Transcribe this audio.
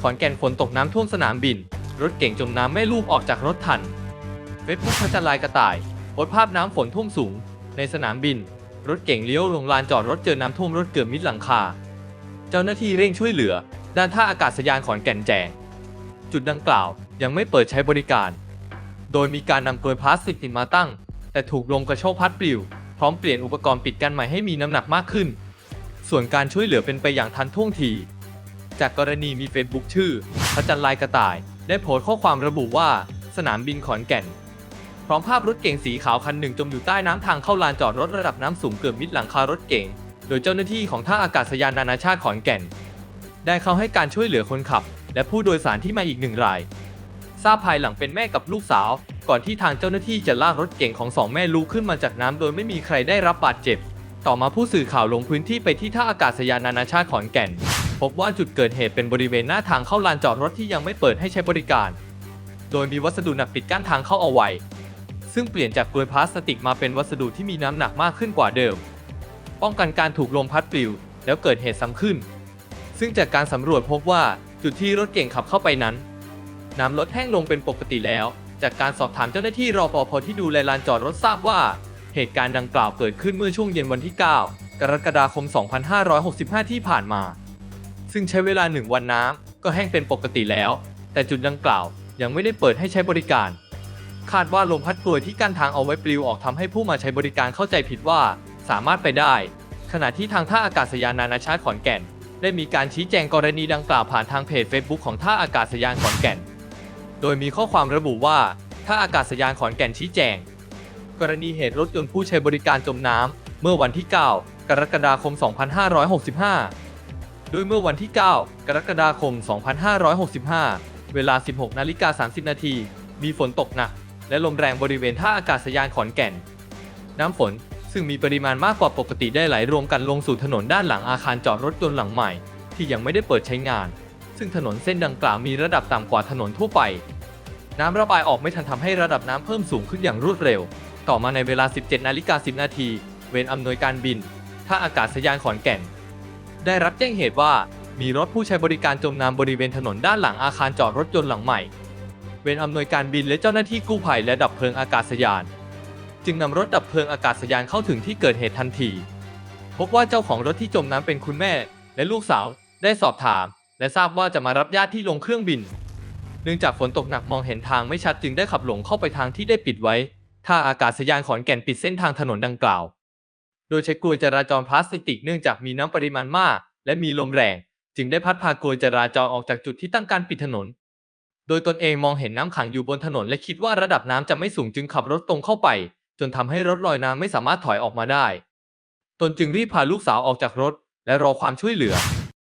ขอนแก่นฝนตกน้ำท่วมสนามบิน รถเก่งจมน้ำแม่ลูกออกจากรถทัน เฟซบุ๊กพระจันทร์ลายกระต่ายโพสภาพน้ำฝนท่วมสูง ในสนามบิน รถเก่งเลี้ยวลงลานจอดรถเจอน้ำท่วมรถเกือบมิดหลังคา เจ้าหน้าที่เร่งช่วยเหลือ ด้านท่าอากาศยานขอนแก่นแจง จุดดังกล่าวยังไม่เปิดใช้บริการ โดยมีการนำกลวยพลาสติกติดมาตั้ง แต่ถูกลมกระโชกพัดปลิว พร้อมเปลี่ยนอุปกรณ์ปิดกั้นใหม่ให้มีน้ำหนักมากขึ้น ส่วนการช่วยเหลือเป็นไปอย่างทันท่วงที จากกรณีมี Facebook ชื่อพระจันทร์ลายกระต่าย ได้โพสต์ข้อความระบุว่าสนามบินขอนแก่น พร้อมภาพรถเก๋งสีขาวคันหนึ่งจมอยู่ใต้น้ำทางเข้าลานจอดรถระดับน้ำสูงเกือบมิดหลังคารถเก๋งโดยเจ้าหน้าที่ของท่าอากาศยานนานาชาติขอนแก่น ได้เข้าให้การช่วยเหลือคนขับ และผู้โดยสารที่มาอีกหนึ่งราย ทราบภายหลังเป็นแม่กับลูกสาว ก่อนที่ทางเจ้าหน้าที่จะลากรถเก๋งของสองแม่ลูกขึ้นมาจากน้ำโดยไม่มีใครได้รับบาดเจ็บ ต่อมาผู้สื่อข่าวลงพื้นที่ไปที่ท่าอากาศยานนานาชาติขอนแก่น พบว่าจุดเกิดเหตุเป็นบริเวณหน้าทางเข้าลานจอดรถที่ยังไม่เปิดให้ใช้บริการ โดยมีวัสดุหนักปิดกั้นทางเข้าเอาไว้ ซึ่งเปลี่ยนจากกลวยพลาสติกมาเป็นวัสดุที่มีน้ำหนักมากขึ้นกว่าเดิม ป้องกันการถูกลมพัดปลิว แล้วเกิดเหตุซ้ำขึ้น ซึ่งจากการสำรวจพบว่าจุดที่รถเก่งขับเข้าไปนั้น น้ำลดแห้งลงเป็นปกติแล้ว จากการสอบถามเจ้าหน้าที่รอปภที่ดูแลลานจอดรถทราบว่า เหตุการณ์ดังกล่าวเกิดขึ้นเมื่อช่วงเย็นวันที่ 9 กรกฎาคม 2565 ที่ผ่านมา ซึ่งใช้เวลาหนึ่งวันน้ำก็แห้งเป็นปกติแล้ว แต่จุดดังกล่าวยังไม่ได้เปิดให้ใช้บริการ คาดว่าลมพัดกลวยที่กั้นทางเอาไว้ปลิวออกทำให้ผู้มาใช้บริการเข้าใจผิดว่าสามารถไปได้ ขณะที่ทางท่าอากาศยานนานาชาติขอนแก่น ได้มีการชี้แจงกรณีดังกล่าวผ่านทางเพจ Facebook ของท่าอากาศยานขอนแก่น โดยมีข้อความระบุว่าท่าอากาศยานขอนแก่นชี้แจง กรณีเหตุรถยนต์ผู้ใช้บริการจมน้ำเมื่อวันที่ 9 กรกฎาคม 2565 โดยเมื่อวันที่ 9 กรกฎาคม 2565 เวลา 16 นาฬิกา 30 นาที มีฝนตกหนัก และลมแรงบริเวณท่าอากาศยานขอนแก่น น้ำฝนซึ่งมีปริมาณมากกว่าปกติได้ไหลรวมกันลงสู่ถนนด้านหลังอาคารจอดรถยนต์หลังใหม่ ที่ยังไม่ได้เปิดใช้งาน ซึ่งถนนเส้นดังกล่าวมีระดับต่ำกว่าถนนทั่วไป น้ำระบายออกไม่ทันทำให้ระดับน้ำเพิ่มสูงขึ้นอย่างรวดเร็ว ต่อมาในเวลา 17 นาฬิกา 10 นาที เวรอำนวยการบิน ท่าอากาศยานขอนแก่น ได้รับแจ้งเหตุว่ามีรถผู้ใช้บริการจมน้ำบริเวณถนนด้านหลังอาคารจอดรถยนต์หลังใหม่ เวรอำนวยการบินและเจ้าหน้าที่กู้ภัยและดับเพลิงอากาศยาน จึงนำรถดับเพลิงอากาศยานเข้าถึงที่เกิดเหตุทันที พบว่าเจ้าของรถที่จมน้ำเป็นคุณแม่ และลูกสาวได้สอบถาม และทราบว่าจะมารับญาติที่ลงเครื่องบิน เนื่องจากฝนตกหนักมองเห็นทางไม่ชัดจึงได้ขับหลงเข้าไปทางที่ได้ปิดไว้ท่าอากาศยานขอนแก่นปิดเส้นทางถนนดังกล่าว โดยใช้กลวยจราจรพลาสติกเนื่องจากมีน้ำปริมาณมาก และมีลมแรง จึงได้พัดพากลวยจราจรออกจากจุดที่ตั้งการปิดถนน โดยตนเองมองเห็นน้ำขังอยู่บนถนน และคิดว่าระดับน้ำจะไม่สูงจึงขับรถตรงเข้าไป จนทำให้รถลอยน้ำไม่สามารถถอยออกมาได้ ตนจึงรีบพาลูกสาวออกจากรถ และรอความช่วยเหลือ